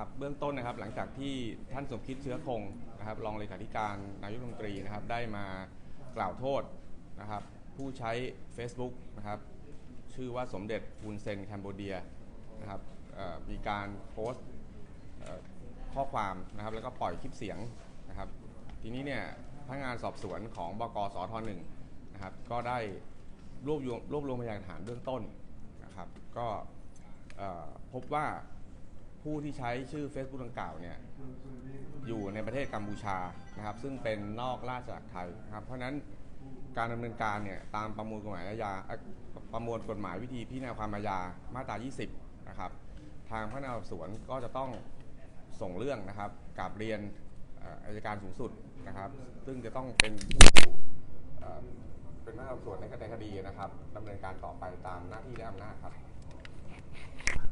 ครับเบื้องต้นนะครับหลังจากที่ท่านสมคิดเชื้อคงนะครับรองเลขาธิการนายกรัฐมนตรีนะครับได้มากล่าวโทษนะครับผู้ใช้ Facebook นะครับชื่อว่าสมเด็จฮุนเซนแคนโบเดียนะครับมีการโพสต์ข้อความนะครับแล้วก็ปล่อยคลิปเสียงนะครับทีนี้เนี่ยพนักงานสอบสวนของบกสทหนึ่งนะครับก็ได้รวบรวมรวบรวมพยานฐานเบื้องต้นนะครับก็พบว่า ผู้ที่ใช้ชื่อ Facebook ดังกล่าวเนี่ยอยู่ในประเทศกัมพูชานะครับ ซึ่งเป็นนอกราชอาณาจักรไทยนะครับ เพราะฉะนั้นการดำเนินการเนี่ยตามประมวลกฎหมายอาญาประมวลกฎหมายวิธีพิจารณาความอาญามาตรา 20 นะครับ ทางพนักงานสอบสวนก็จะต้องส่งเรื่องนะครับกราบเรียนอ่ออัยการสูงสุดนะครับ ซึ่งจะต้องเป็นผู้เป็นพนักงานสอบสวนในในคดีนะครับดำเนินการต่อไปตามหน้าที่และอำนาจครับ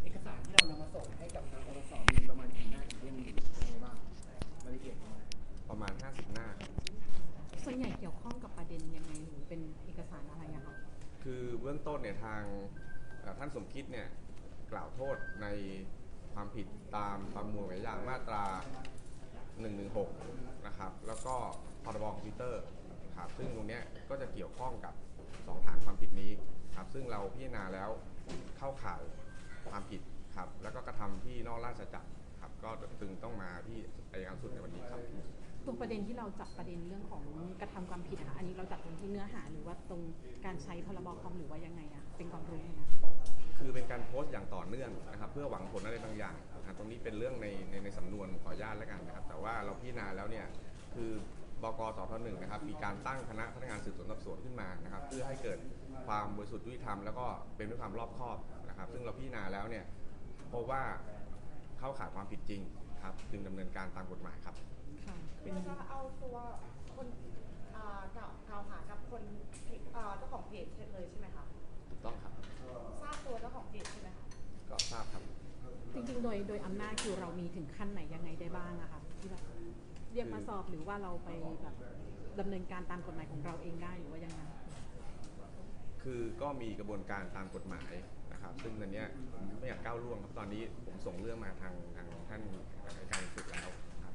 เอกสารที่เรานำมาส่งให้กับทางปปสมีประมาณกี่หน้ากี่เล่มมีอะไรบ้างรายละเอียดประมาณประมาณ 50 หน้าส่วนใหญ่เกี่ยวข้องกับประเด็นยังไงหรือเป็นเอกสารอะไรอะคะคือเบื้องต้นเนี่ยทางเอ่อท่านสมคิดเนี่ยกล่าวโทษในความผิดตามประมวลกฎหมายอาญามาตรา 116 นะครับ แล้วก็พรบคอมพิวเตอร์ครับซึ่งตรงเนี้ยก็จะเกี่ยวข้องกับ 2 ฐานความผิดนี้ครับซึ่งเราพิจารณาแล้วเข้าข่าย ความผิดครับ แล้วก็กระทำที่นอกราชอาณาจักรครับ ก็จึงต้องมาที่อัยการสูงสุดในวันนี้ครับตรงประเด็นที่เราจับประเด็นเรื่องของกระทำความผิดอะค่ะอันนี้เราจับตรงที่เนื้อหาหรือว่าตรงการใช้พรบคอมหรือว่ายังไงอะเป็นความรู้ไหมคะคือเป็นการโพสต์อย่างต่อเนื่องนะครับเพื่อหวังผลอะไรบางอย่างนะครับตรงนี้เป็นเรื่องในในในสำนวนขออนุญาตแล้วกันนะครับ แต่ว่าเราพิจารณาแล้วเนี่ยคือบกสทหนึ่งนะครับมีการตั้งคณะพนักงานสืบสวนสอบสวนขึ้นมานะครับ เพื่อให้เกิดความบริสุทธิ์ยุติธรรมแล้วก็เป็นด้วยความรอบคอบ นะครับ ซึ่งเราพิจารณาแล้วเนี่ยพบว่าเข้าข่ายความผิดจริงครับ จึงดำเนินการตามกฎหมายครับ ค่ะเป็นจะเอาตัวคนอ่ากล่าวกล่าวหากับคนเพจอ่าเจ้าของเพจเลยใช่ไหมคะถูกต้องครับ ทราบตัวเจ้าของเพจใช่ไหมคะก็ทราบครับ จริงๆ โดยโดยอำนาจคือเรามีถึงขั้นไหนยังไงได้บ้างอะคะที่แบบเรียกมาสอบหรือว่าเราไปแบบดำเนินการตามกฎหมายของเราเองได้หรือว่ายังไง คือก็มีกระบวนการตามกฎหมาย นะครับ ซึ่งอันเนี้ยผมไม่อยากก้าวล่วงครับตอนนี้ผมส่งเรื่องมาทางทางท่านอัยการสูงสุดแล้วครับ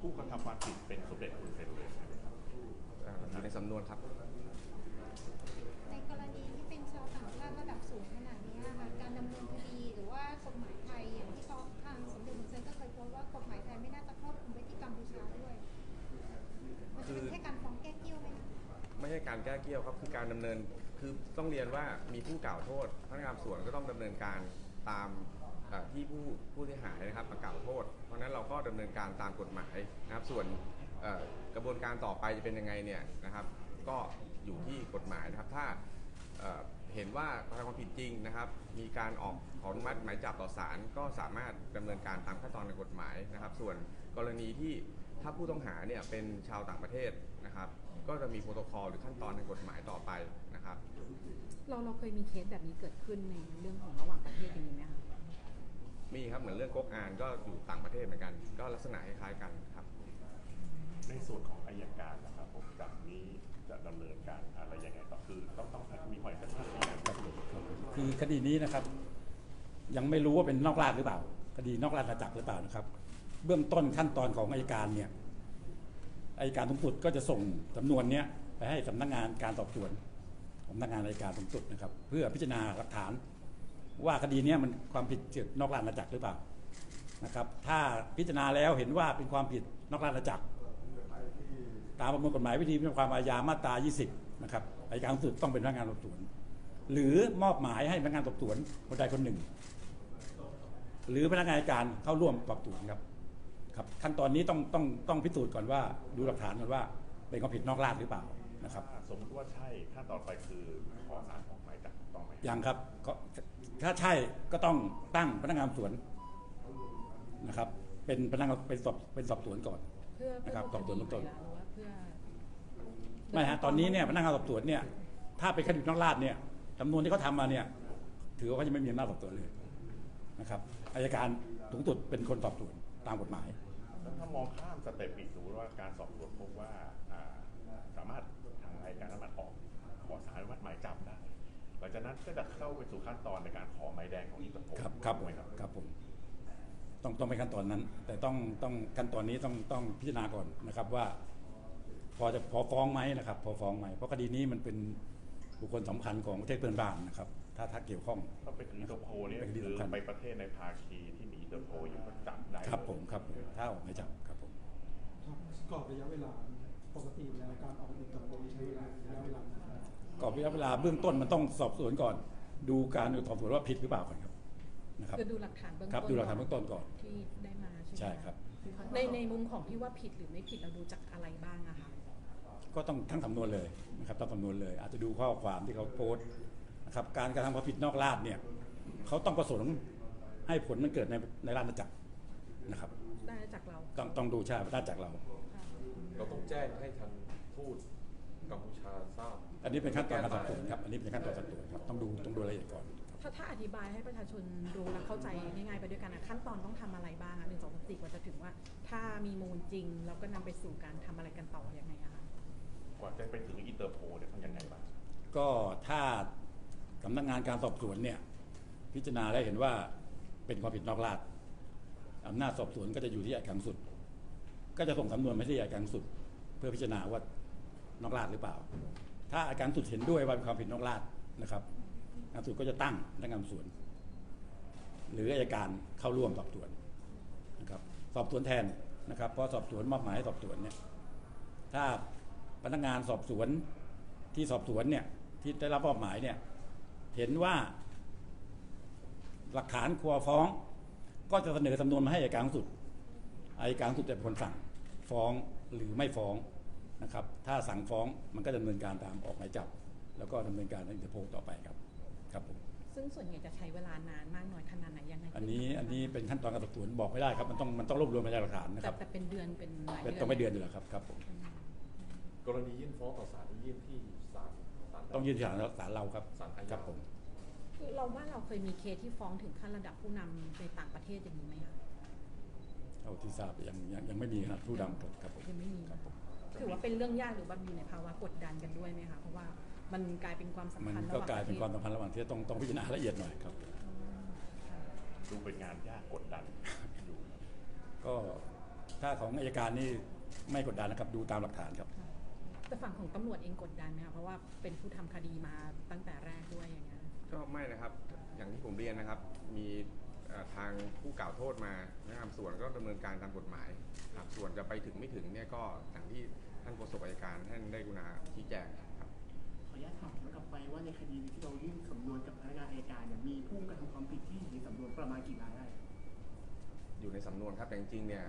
ผู้กระทำความผิดเป็นสมเด็จคุณเซนเลยใช่ไหมครับเอ่ออยู่ในสำนวนครับ ในกรณีที่เป็นชาวต่างชาติระดับสูงขนาดนี้นะคะการดำเนินคดีหรือว่ากฎหมายไทยอย่างที่เขาทางสมเด็จมุนเซนก็เคยโพสต์ว่ากฎหมายไทยไม่น่าจะครอบคลุมไปที่กัมพูชาด้วย มันจะเป็นแค่การฟ้องแก้เกี้ยวไหมคะ ไม่ใช่การแก้เกี้ยวครับ คือการดำเนิน คือต้องเรียนว่ามีผู้กล่าวโทษพนักงานสวนก็ต้องดำเนินการตามเอ่อที่ผู้ผู้เสียหายนะครับมากล่าวโทษ เพราะฉะนั้นเราก็ดำเนินการตามกฎหมายนะครับ ส่วนเอ่อกระบวนการต่อไปจะเป็นยังไงเนี่ยนะครับ ก็อยู่ที่กฎหมายนะครับ ถ้าเอ่อเห็นว่ากระทำความผิดจริงนะครับ มีการออกขออนุมัติหมายจับต่อศาลก็สามารถดำเนินการตามขั้นตอนในกฎหมายนะครับ ส่วนกรณีที่ถ้าผู้ต้องหาเนี่ยเป็นชาวต่างประเทศนะครับ ก็จะมีโปรโตคอลหรือขั้นตอนในกฎหมายต่อไป นะครับ เราเราเคยมีเคสแบบนี้เกิดขึ้นในเรื่องของระหว่างประเทศอย่างนี้ไหมคะมีครับเหมือนเรื่องก๊กอานก็อยู่ต่างประเทศเหมือนกัน ก็ลักษณะคล้ายๆกันครับ ในส่วนของอายการนะครับผมจากนี้จะดำเนินการอะไรยังไงต่อคือต้องต้องมีความเห็นชัดเจนครับคือคดีนี้นะครับ ยังไม่รู้ว่าเป็นนอกราชหรือเปล่า คดีนอกราชอาณาจักรหรือเปล่านะครับ เบื้องต้นขั้นตอนของอายการเนี่ยอายการสูงสุดก็จะส่งสำนวนเนี้ยไปให้สำนักงานการสอบสวน สำนักงานอายการสูงสุดนะครับ เพื่อพิจารณาหลักฐาน ว่าคดีนี้มันความผิดเกี่ยวนอกราชอาณาจักรหรือเปล่านะครับ ถ้าพิจารณาแล้วเห็นว่าเป็นความผิดนอกราชอาณาจักร ตามประมวลกฎหมายวิธีพิจารณาความอาญามาตรา 20 นะครับอายการสูงสุดต้องเป็นพนักงานสอบสวน หรือมอบหมายให้พนักงานสอบสวนคนใดคนหนึ่ง หรือพนักงานอัยการเข้าร่วมสอบสวนครับครับขั้นตอนนี้ต้องต้องต้องพิสูจน์ก่อนว่าดูหลักฐานก่อนว่า เป็นความผิดนอกราชหรือเปล่านะครับ สมมติว่าใช่ขั้นตอนไปคือขอสารออกหมายจับถูกต้องไหมอย่างครับก็ถ้าใช่ก็ต้องตั้งพนักงานสอบสวนนะครับ เป็นพนักงานเป็นสอบเป็นสอบสวนก่อน เพื่อเพื่นะครับอสอบสวนเบื้องต้น หรือว่าเพื่อไม่ฮะตอนนี้เนี่ยพนักงานสอบสวนเนี่ยถ้าเป็นคดีนอกราชเนี่ยจำนวนที่เขาทำมาเนี่ยถือว่าเขาจะไม่มีอำนาจสอบสวนเลยนะครับอายการสูงสุดเป็นคนสอบสวนตามกฎหมาย แล้วถ้ามองข้ามสเต็ปอีกสมมติว่าการสอบสวนพบว่า หลังจากนั้นก็จะเข้าไปสู่ขั้นตอนในการขอหมายแดงของอินเตอร์โพลครับครับถูกไหมครับ ครับผมต้องต้องไปขั้นตอนนั้น แต่ต้องต้องขั้นตอนนี้ต้องต้องพิจารณาก่อนนะครับว่า พอจะพอฟ้องไหมนะครับ พอฟ้องไหมเพราะคดีนี้มันเป็นบุคคลสำคัญของประเทศเพื่อนบ้านนะครับ ถ้าถ้าเกี่ยวข้อง ถ้าเป็นอินเตอร์โพลเนี่ยเป็นคดีคือสำคัญ ไปประเทศในภาคีที่มีอินเตอร์โพลอยู่ก็จับได้ครับผมครับผมถ้าออกหมายจับครับผม ครับกรอบระยะเวลาปกติแล้วการออกอินเตอร์โพลใช้เวลาระยะเวลานานไหม กรอบระยะเวลาเบื้องต้นมันต้องสอบสวนก่อน ดูการสอบสวนว่าผิดหรือเปล่าก่อนครับนะครับคือดูหลักฐานเบื้องคต้นรับดูหลักฐานเบื้องต้นก่อนที่ได้มาใช่ไหมใช่ครับ ในในมุมของที่ว่าผิดหรือไม่ผิดเราดูจากอะไรบ้างอะคะก็ต้องทั้งสำนวนเลยนะครับทั้งสำนวนเลย อาจจะดูข้อความที่เขาโพสต์นะครับการกระทำความผิดนอกราชเนี่ยเขาต้องประสงค์ให้ผลมันเกิดในในราชอาณาจักรนะครับได้จากเราต้องต้องดูใช่ราชอาณาจักรเราค่ะเราต้องแจ้งให้ทางทูตกัมพูชาทราบ อันนี้เป็นขั้นตอนการสอบสวนครับ อันนี้เป็นขั้นตอนสอบสวนครับ ต้องดูต้องดูรายละเอียดก่อนครับถ้าถ้าอธิบายให้ประชาชนรู้และเข้าใจง่ายๆไปด้วยกันอะขั้นตอนต้องทำอะไรบ้างอะหนึ่งสองสามสี่กว่าจะถึงว่า ถ้ามีมูลจริงเราก็นำไปสู่การทำอะไรกันต่อยังไงอะคะกว่าจะไปถึงอินเตอร์โพลเนี่ยต้องยังไงบ้างก็ถ้าสำนักงานการสอบสวนเนี่ย พิจารณาได้เห็นว่าเป็นความผิดนอกราชอำนาจสอบสวนก็จะอยู่ที่อัยการสูงสุด ก็จะส่งสำนวนไปที่อัยการสูงสุด เพื่อพิจารณาว่านอกราชหรือเปล่า ถ้าอัยการสุดเห็นด้วยว่าเป็นความผิดนอกราชนะครับอัยการสุดก็จะตั้งพนักงานสอบสวน หรืออัยการเข้าร่วมสอบสวนนะครับสอบสวนแทนนะครับเพราะสอบสวนมอบหมายให้สอบสวนเนี่ยถ้าพนักงานสอบสวนที่สอบสวนเนี่ยที่ได้รับมอบหมายเนี่ยเห็นว่าหลักฐานควฟ้อง ก็จะเสนอสำนวนมาให้อัยการสุดอัยการสูงสุดจะเป็นคนสั่งฟ้องหรือไม่ฟ้อง นะครับ ถ้าสั่งฟ้องมันก็ดำเนินการตามออกหมายจับ แล้วก็ดำเนินการในอินเตอร์โพลต่อไปครับครับผมซึ่งส่วนใหญ่จะใช้เวลานานมากน้อยขนาดไหนยังไงอันนี้อันนี้เป็นขั้นตอนการสอบสวนบอกไม่ได้ครับ มันต้องมันต้องรวบรวมพยานหลักฐานนะคแต่รับแต่เป็นเดือนเป็นหลายเป็นเดือนต้องไม่เดือนอยู่แล้วครับครับผมกรณียื่นฟ้องต่อศาลนี่ยื่นที่ศาลศาลใดต้องยื่นที่ศาลศาลเราครับศาลอาญาครับผมคือเราว่าเราเคยมีเคสที่ฟ้องถึงขั้นระดับผู้นำในต่างประเทศอย่างนี้ไหมคะเอาที่ทราบยังยังยังไม่มีขนาดผู้ดำครับผมยังไม่มีครับผม ถือว่าเป็นเรื่องยากหรือว่าอยู่ในภาวะกดดันกันด้วยไหมคะเพราะว่ามันกลายเป็นความสัมมันพันธ์ระหก็ว่างกลายเป็นระทศความสัมพันธ์ระหว่างที่ต้องต้องพิจารณาละเอียดหน่อยครับ ดูเป็นงานยากกดดันอยู่ก็ถ้าของอายการนี่ไม่กดดันนะครับดูตามหลักฐานครับ แต่ฝั่งของตำรวจเองกดดันไหมคะเพราะว่าเป็นผู้ทำคดีมาตั้งแต่แรกด้วยอย่างเงี้ย ก็ไม่นะครับ อย่างที่ผมเรียนนะครับ มีเอ่อ ทางผู้กล่าวโทษมานะครับส่วนก็ดำเนินการตามกฎหมายครับส่วนจะไปถึงไม่ถึงเนี่ยก็อย่างที่ท่านโฆษกอัยการท่านได้กรุณาชี้แจงครับ ขออนุญาตถามย้อนกลับไปว่าในคดีที่เรายื่นสำนวนกับพนักงานอัยการเนี่ยมีผู้กระทำความผิดที่อยู่ในสำนวนประมาณกี่รายได้ อยู่ในสำนวนครับแต่จริงๆเนี่ย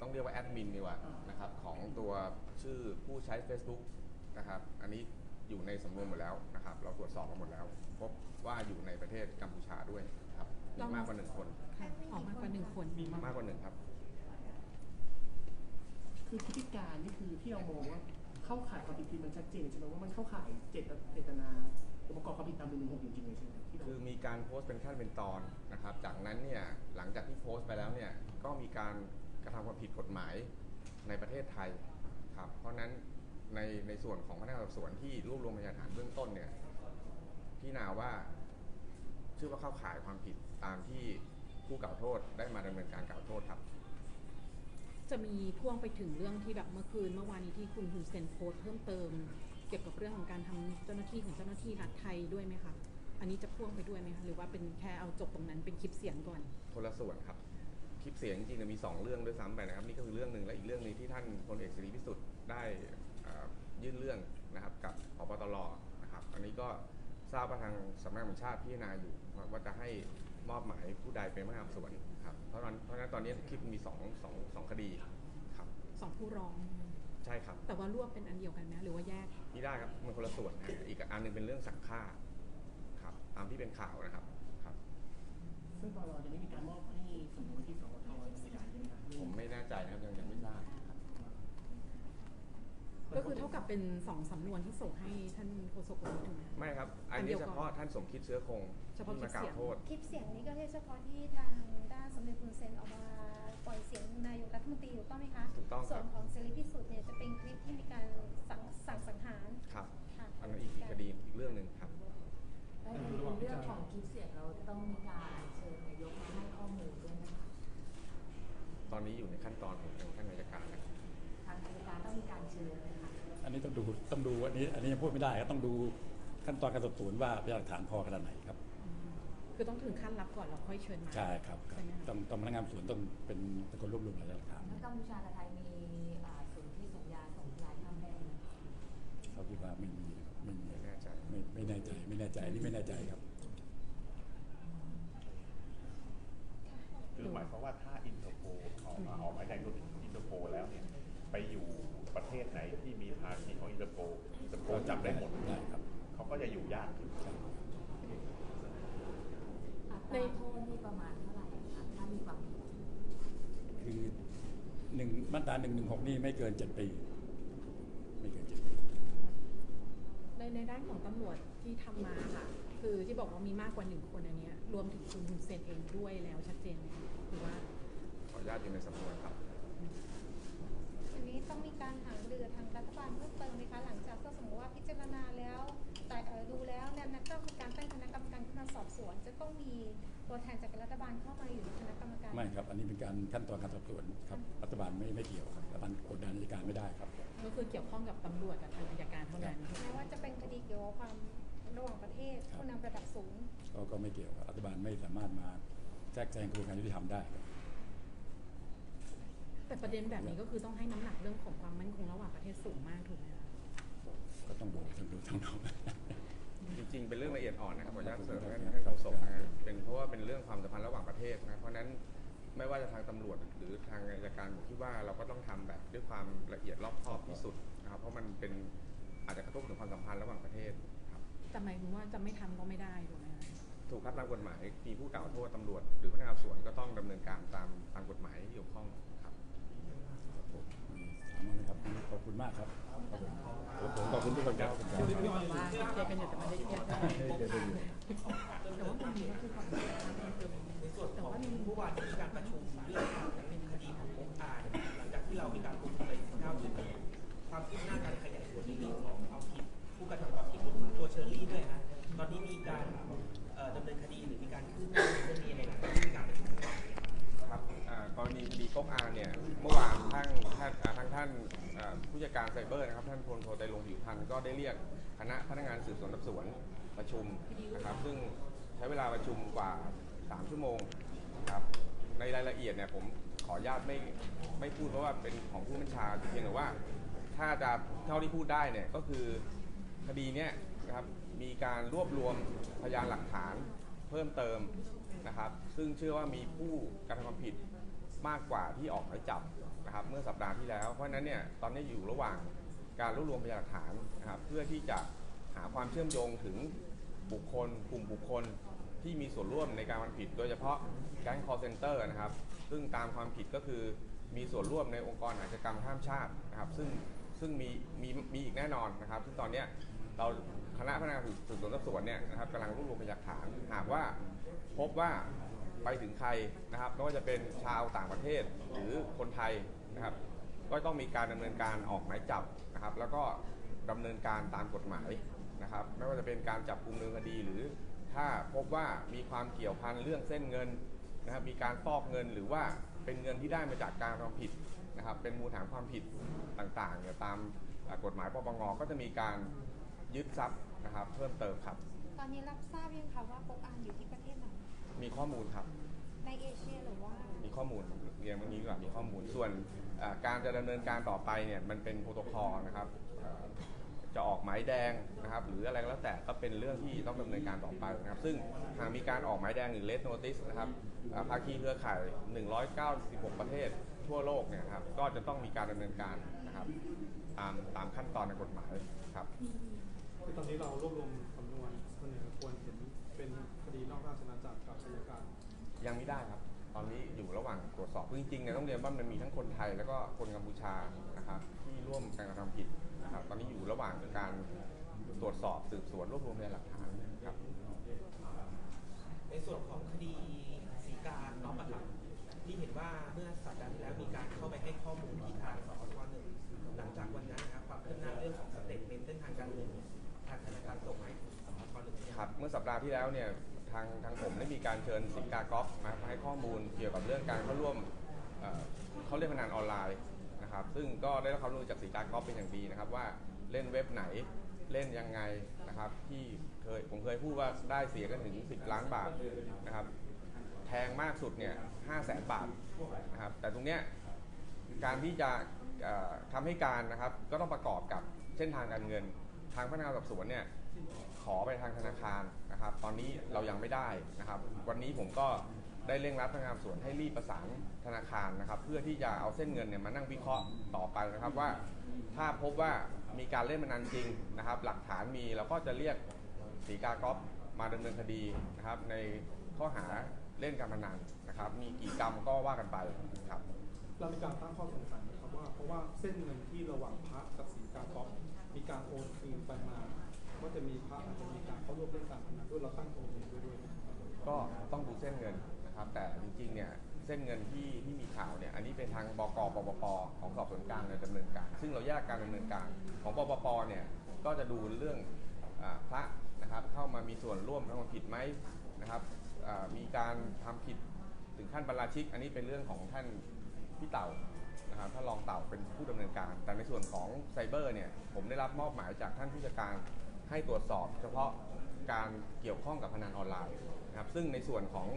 ต้องเรียกว่าแอดมินดีกว่านะครับของตัวชื่อผู้ใช้ Facebook นะครับอันนี้อยู่ในสำนวนหมดแล้วนะครับ เราตรวจสอบมาหมดแล้ว พบว่าอยู่ในประเทศกัมพูชาด้วย ครับมีมากกว่าหนึ่งคน ค่ะออกมากกว่าหนึ่งคน มากกว่าหนึ่งครับ คือพฤติการนี่คือที่เรามองว่าเข้าข่ายความผิดคือมันชัดเจนใช่ไหมว่ามันเข้าข่ายเจตเจตนาองค์ประกอบความผิดตามหนึ่งหนึ่งหกจริงๆเลยใช่ไหมที่เราคือมีการโพสต์เป็นขั้นเป็นตอนนะครับ จากนั้นเนี่ยหลังจากที่โพสต์ไปแล้วเนี่ยก็มีการกระทำความผิดกฎหมายในประเทศไทยครับ เพราะฉะนั้นในในส่วนของพนักงานสอบสวนที่รวบรวมพยานฐานเบื้องต้นเนี่ยพี่นาว่า ชื่อว่าเข้าข่ายความผิดตามที่ผู้กล่าวโทษได้มาดำเนินการกล่าวโทษครับ จะมีพ่วงไปถึงเรื่องที่แบบเมื่อคืนเมื่อวานนี้ที่คุณฮุนเซนโพสต์เพิ่มเติม เกี่ยวกับเรื่องของการทำเจ้าหน้าที่ของเจ้าหน้าที่รัฐไทยด้วยไหมคะอันนี้จะพ่วงไปด้วยไหมคะหรือว่าเป็นแค่เอาจบตรงนั้นเป็นคลิปเสียงก่อน คนละส่วนครับ คลิปเสียงจริงๆมี 2 เรื่องด้วยซ้ำไปนะครับ นี่ก็คือเรื่องหนึ่งและอีกเรื่องหนึ่งที่ท่านพลเอกเสรีพิสุทธิ์ได้เอ่อยื่นเรื่องนะครับกับพบตรนะครับ อันนี้ก็ทราบว่าทางสำนักงานตำรวจแห่งชาติพิจารณาอยู่ ว่าว่าจะให้มอบหมายผู้ใดเป็นพนักงานสอบสวนครับเพราะฉะนั้นเพราะฉะนั้นตอนนี้คลิปมี2องสองสองคดีครับสองผู้ร้อง ใช่ครับแต่ว่ารวบเป็นอันเดียวกันไหมหรือว่าแยก นี่ได้ครับมันคนละส่วนนะอีกอันหนึงเป็นเรื่องสั่งฆ่าครับตามที่เป็นข่าวนะครับครับ ซึ่งตอนเราจะได้มีการมอบให้สำนวนที่สวทดำเนินการใช่ไหมครับ ผมไม่แน่ใจนะครับยังยังไม่ทราบครับ ก็คือเท่ากับเป็นสองสำนวนที่ส่งให้ท่านโฆษกวันนี้ถูกไหมคะ ไม่ครับ อันอันเดีนี้ยวก่เฉอนพาะท่านสมคิดเชื้อคงเฉพาะที่มาคลิปกล่าเสีวยง โทษ คลิปเสียงนี้ก็เฉพาะที่ทางด้านสมเด็จคุณเซนออกมาปล่อยเสียงนายกรัฐมนตรีถูกต้องไหมคะถูกต้องครับ ส่วนของเสรีพิสุทธิ์เนี่ยจะเป็นคลิปที่มีการสั่งสั่งสังหารครับ ค่ะอันนั้นอีกอีกคดีอีกเรื่องหนึ่งครับและในเรื่องของคลิปเสียงเราจะต้องมีการเชิญนายกมาให้ข้อมูลด้วยนะคะอนนี้อยู่ในขั้นตอนของทางท่านอัยการนะครับ ทางอัยการต้องมีการเชิญนะคะ อันนี้ต้องดูต้องดูอันนี้อันนี้ยังพูดไม่ได้ครับต้องดูขั้นตอนการสอบสวนว่าพยานหลักฐานพอขนาดไหนครับคือต้องถึงขั้นรับก่อนแล้วค่อยเชิญมาใช่ครับครับใช่ไหมคะต้องต้องพนักงานสอบสวนต้องเป็นเป็นคนรวบรวมพยานหลักฐานแล้วกัมพูชากับไทยมีอ่าส่วนที่สัญญาส่งรายข้ามแดนไหมเขาคิดว่าไม่มีไม่มีไม่แน่ใจไม่ไม่แน่ใจไม่แน่ใจอันนี่ไม่แน่ใจครับคือหมายความว่าถ้าอินเตอร์โพลออกมาออกหมายแดงรวมถึงอินเตอร์โพลแล้วเนี่ยไปอยู่ ประเทศไหนที่มีภาคีของอินเตอร์โพลอินเตอร์โพลจับได้หมดได้ครับ เขาก็จะอยู่ยากขึ้นอัตราโทษนี่ประมาณเท่าไหร่คะถ้ามีความผิดคือหนึ่งมาตราหนึ่งหนึ่งหกนี่ไม่เกินเจ็ดปี ไม่เกินเจ็ดปี ในในด้านของตำรวจที่ทำมาค่ะ คือที่บอกว่ามีมากกว่าหนึ่งคนอันเนี้ยรวมถึงคุณฮุนเซนเองด้วยแล้วชัดเจนไหมคะหรือว่าขออนุญาตอยู่ในสำนวนครับอันนี้ ต้องมีการหารือทางรัฐบาลเพิ่มเติมไหมคะหลังจากถ้าสมมติว่าพิจารณาแล้ว แต่เอ่อดูแล้วเนี่ยนะต้องมีการตั้งคณะกรรมการขึ้นมาสอบสวน จะต้องมีตัวแทนจากรัฐบาลเข้ามาอยู่ในคณะกรรมการ ไม่ครับ อันนี้เป็นการขั้นตอนการสอบสวนครับ รัฐบาลไม่ไม่เกี่ยวครับ รัฐบาลกดดันอัยการไม่ได้ครับ ก็คือเกี่ยวข้องกับตำรวจกับทางอัยการเท่านั้นแม้ว่าจะเป็นคดีเกี่ยวกับความระหว่างประเทศครับผู้นำระดับสูง ก็ก็ไม่เกี่ยวครับรัฐบาลไม่สามารถมาแทรกแซงกระบวนการยุติธรรมได้ครับ แต่ประเด็นแบบนี้ก็คือต้องให้น้ำหนักเรื่องของความมั่นคงระหว่างประเทศสูงมากถูกไหมคะก็ต้องดูต้องดูต้องดูจริงๆ เป็นเรื่องละเอียดอ่อนนะครับขออนุญาตเสริมให้ให้โฆษกนะฮะเป็นเพราะว่าเป็นเรื่องความสัมพันธ์ระหว่างประเทศนะเพราะฉะนั้นไม่ว่าจะทางตำรวจหรือทางอัยการผมคิดว่าเราก็ต้องทำแบบด้วยความละเอียดรอบคอบที่สุดนะครับเพราะมันเป็นอาจจะกระทบถึงความสัมพันธ์ระหว่างประเทศครับ แต่หมายถึงว่าจะไม่ทำก็ไม่ได้ถูกไหมคะถูกครับตามกฎหมายมีผู้กล่าวโทษตำรวจ หรือพนักงานสอบสวนก็ต้องดำเนินการตามตามกฎหมายที่เกี่ยวข้อง ขอบคุณมากครับครับผมขอบคุณทุกคนครับว่าเคลียร์กันอยู่แต่ไม่ได้เคลียร์กันแต่ว่ามันมีก็คือความสัมพันธ์เพิ่มเติมในส่วนแต่ของว่ามีเมื่อวานที่มีการประชุมเรื่องของคดีของโอ๊คอาร์หลังจากที่เรามีการพูดไปก้าวจุดความคืบหน้าการขยายผลในเรื่องของเอาผิดผู้กระทำความผิดรวมถึงตัวเชอรี่ด้วยนะตอนนี้มีการเอ่อดำเนินคดีหรือมีการคืบหน้าในเรื่องนี้ในหลังจากที่มีการประชุมเมื่อวานเนี่ยครับอ่ากรณีคดีก๊กอาร์เนี่ยเมื่อวานทั้งท่านอ่าทั้งท่าน อ่าผู้จัดการไซเบอร์นะครับท่านพลโทไตรรงค์ผิวพันธ์ก็ได้เรียกคณะพนักงานสืบสวนสอบสวนประชุมนะครับ ซึ่งใช้เวลาประชุมกว่า 3 ชั่วโมงนะครับในรายละเอียดเนี่ยผมขออนุญาตไม่ไม่พูดเพราะว่าเป็นของผู้บัญชาเพียงแต่ว่าถ้าจะเท่าที่พูดได้เนี่ยก็คือคดีเนี้ยนะครับมีการรวบรวมพยานหลักฐานเพิ่มเติมนะครับ ซึ่งเชื่อว่ามีผู้กระทำความผิดมากกว่าที่ออกหมายจับ นะครับเมื่อสัปดาห์ที่แล้ว เพราะฉะนั้นเนี่ยตอนนี้อยู่ระหว่างการรวบรวมพยานหลักฐานนะครับเพื่อที่จะหาความเชื่อมโยงถึงบุคคล กลุ่มบุคคลที่มีส่วนร่วมในการทำผิด โดยเฉพาะแก๊ง call center นะครับ ซึ่งตามความผิดก็คือมีส่วนร่วมในองค์กรอาชญากรรมข้ามชาตินะครับ ซึ่งซึ่งมีมีมีอีกแน่นอนนะครับ ซึ่งตอนเนี้ยเราคณะพนักงานสืบสวนสอบสวนเนี่ยนะครับกำลังรวบรวมพยานหลักฐาน หากว่าพบว่าไปถึงใครนะครับไม่ว่าจะเป็นชาวต่างประเทศหรือคนไทย นะครับ ก็ต้องมีการดำเนินการออกหมายจับนะครับ แล้วก็ดำเนินการตามกฎหมายนะครับ ไม่ว่าจะเป็นการจับกุมเนินคดี หรือถ้าพบว่ามีความเกี่ยวพันเรื่องเส้นเงินนะครับ มีการฟอกเงินหรือว่าเป็นเงินที่ได้มาจากการกระทำผิดนะครับ เป็นมูลฐานความผิดต่างๆเนี่ยตามอ่ากฎหมายปปงก็จะมีการยึดทรัพย์นะครับ เพิ่มเติมครับ ตอนนี้รับทราบยังคะว่าโป๊กอานอยู่ที่ประเทศไหนมีข้อมูลครับ ในเอเชียหรือว่า มีข้อมูลเรียนวันนี้ดีกว่ามีข้อมูลส่วน อ่าการจะดำเนินการต่อไปเนี่ยมันเป็นโปรโตคอลนะครับอ่าจะออกหมายแดงนะครับ หรืออะไรก็แล้วแต่ก็เป็นเรื่องที่ต้องดำเนินการต่อไปนะครับ ซึ่งหากมีการออกหมายแดงหรือเลสโนติสนะครับอ่าภาคีเครือข่าย 196 ประเทศทั่วโลกเนี่ยครับก็จะต้องมีการดำเนินการ คือจริงๆเนี่ยต้องเรียนว่ามันมีทั้งคนไทยแล้วก็คนกัมพูชานะครับที่ร่วมการกระทำผิดนะครับตอนนี้อยู่ระหว่างการตรวจสอบสืบสวนรวบรวมพยานหลักฐานครับในส่วนของคดีสีกาน้องประครับที่เห็นว่าเมื่อสัปดาห์ที่แล้วมีการเข้าไปให้ข้อมูลที่ทางสพหนึ่งหลังจากวันนั้นนะครับความคืบหน้าเรื่องของสเตทเมนต์เส้นทางการเงินทางธนาคารส่งให้สพหนึ่งครับเมื่อสัปดาห์ที่แล้วเนี่ยทางทางผมได้มีการเชิญสิงกากอฟมาให้ข้อมูลเกี่ยวกับเรื่องการเข้าร่วมเอ่อเขาเล่นพนันออนไลน์นะครับ ซึ่งก็ได้รับความรู้จากสีการกอฟเป็นอย่างดีนะครับ ว่าเล่นเว็บไหนเล่นยังไงนะครับ ที่เคยผมเคยพูดว่าได้เสียกันถึง 10 ล้านบาทนะครับแพงมากสุดเนี่ยห้าแสนบาทนะครับ แต่ตรงเนี้ยการที่จะเอ่อทำให้การนะครับ ก็ต้องประกอบกับเส้นทางการเงิน ทางพนักงานสอบสวนเนี่ยขอไปทางธนาคารนะครับ ตอนนี้เรายังไม่ได้นะครับ วันนี้ผมก็ ได้เร่งรัดพนักงานสอบสวนให้รีบประสานธนาคารนะครับ เพื่อที่จะเอาเส้นเงินเนี่ยมานั่งวิเคราะห์ต่อไปนะครับว่า ถ้าพบว่ามีการเล่นพนันจริงนะครับ หลักฐานมีเราก็จะเรียกสีกากอฟมาดำเนินคดีนะครับ ในข้อหาเล่นการพนันนะครับ มีกี่กรรมก็ว่ากันไปครับ เรามีการตั้งข้อสงสัยนะครับว่าเพราะว่าเส้นเงินที่ระหว่างพระกับสีกากอฟมีการโอนคืนไปมาก็จะมีพระอาจจะมีการเข้าร่วมเล่นการพนันด้วยเราตั้งโอนเงินด้วยด้วยนะครับก็ต้องดูเส้นเงิน นะครับแต่จริงๆเนี่ยเส้นเงินที่ที่มีข่าวเนี่ยอันนี้เป็นทางบกปปปของสอบสวนกลางในยดำเนินการ ซึ่งเราแยกการดำเนินการของปปปเนี่ยก็จะดูเรื่องอาพระนะครับเข้ามามีส่วนร่วมทำความผิดไหมนะครับอ่ามีการทำผิดถึงขั้นบรรราชิก อันนี้เป็นเรื่องของท่านพี่เต่านะครับท่านรองเต่าเป็นผู้ดำเนินการ แต่ในส่วนของไซเบอร์เนี่ยผมได้รับมอบหมายจากท่านผู้จัดการให้ตรวจสอบ เฉพาะการเกี่ยวข้องกับพนันออนไลน์นะครับซึ่งในส่วนของ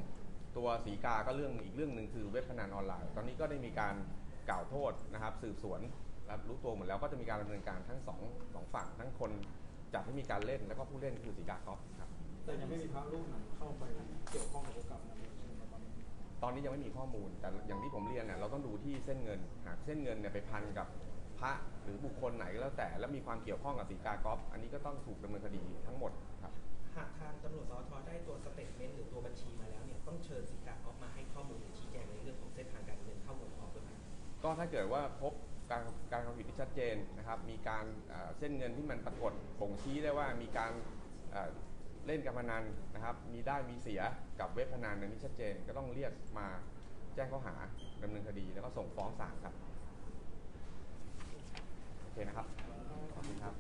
ตัวสีกาก็เรื่องอีกเรื่องหนึ่งคือเว็บพนันออนไลน์ ตอนนี้ก็ได้มีการกล่าวโทษนะครับ สืบสวนนะครับรู้ตัวหมดแล้วก็จะมีการดำเนินการทั้งสองสองฝั่งทั้งคนจัดให้มีการเล่นแล้วก็ผู้เล่นคือสีกากอฟครับแต่ยังไม่มีพระรูปไหนเข้าไปเกี่ยวข้องกับวงการพนันเลยใช่ไหมครับตอนนี้ยังไม่มีข้อมูล แต่อย่างที่ผมเรียนเนี่ยเราต้องดูที่เส้นเงินหากเส้นเงินเนี่ยไปพันกับพระหรือบุคคลไหนก็แล้วแต่แล้วมีความเกี่ยวข้องกับสีกากอฟอันนี้ก็ต้องถูกดำเนินคดีทั้งหมดครับ หากทางตำรวจสอทได้ตัวสเตทเมนต์หรือตัวบัญชีมาแล้วเนี่ย ต้องเชิญสิกาออกมาให้ข้อมูลหรือชี้แจงในเรื่องของเส้นทางการเงินเข้าเงินออกด้วยไหมก็ถ้าเกิดว่าพบการการความผิดที่ชัดเจนนะครับ มีการเส้นเงินที่มันปรากฏบ่งชี้ได้ว่ามีการเล่นการพนันนะครับ มีได้มีเสียกับเว็บพนันอันนี้ชัดเจนก็ต้องเรียกมาแจ้งข้อหาดำเนินคดีแล้วก็ส่งฟ้องศาลครับ โอเคนะครับ ขอบคุณครับ